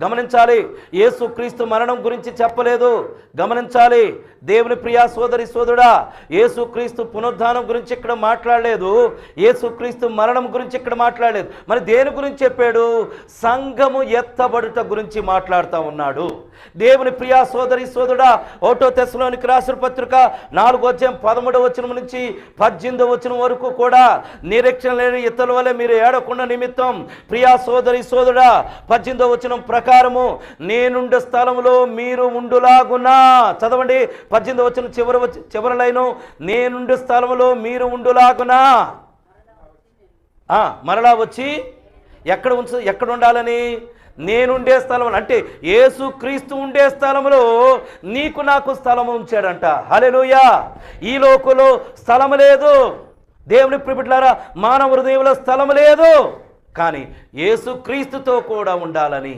గమనించాలి. యేసుక్రీస్తు మరణం గురించి చెప్పలేదు. గమనించాలి. దేవుని ప్రియా సోదరి సోదరుడా యేసుక్రీస్తు పునరుద్ధానం గురించి ఇక్కడ మాట్లాడలేదు. ఏసుక్రీస్తు మరణం గురించి ఇక్కడ మాట్లాడలేదు. మరి దేని గురించి చెప్పాడు? సంఘము ఎత్తబడుట గురించి మాట్లాడుతూ ఉన్నాడు. దేవుని ప్రియా సోదరి సోదరుడా ఓటో తెశలోనికి రాసిన పత్రిక నాలుగో అధ్యాయం పదమూడవ వచనం నుంచి పద్దెనిమిదవ వచనం వరకు కూడా నిరీక్షణ లేని ఇతరుల వల్ల మీరు ఏడకుండా నిమిత్తం ప్రియా సోదరి సోదరుడా పద్దెనిమిదవ వచనం ప్రకారము నేనుండే స్థలంలో మీరు ఉండులాగునా. చదవండి పద్దెనిమిది వచ్చిన చివరి వచ్చి- చివరి లైను. నేనుండే స్థలంలో మీరు ఉండులాగునా. ఆ, మరలా వచ్చి ఎక్కడ ఉంచ ఎక్కడ ఉండాలని? నేనుండే స్థలం అంటే ఏసు క్రీస్తు ఉండే స్థలంలో నీకు నాకు స్థలం ఉంచాడంట. హలెలుయా ఈ లోకంలో స్థలం లేదు. దేవుని ప్రిపిట్లారా మానవ హృదయంలో స్థలం లేదు. కానీ ఏసు క్రీస్తుతో కూడా ఉండాలని.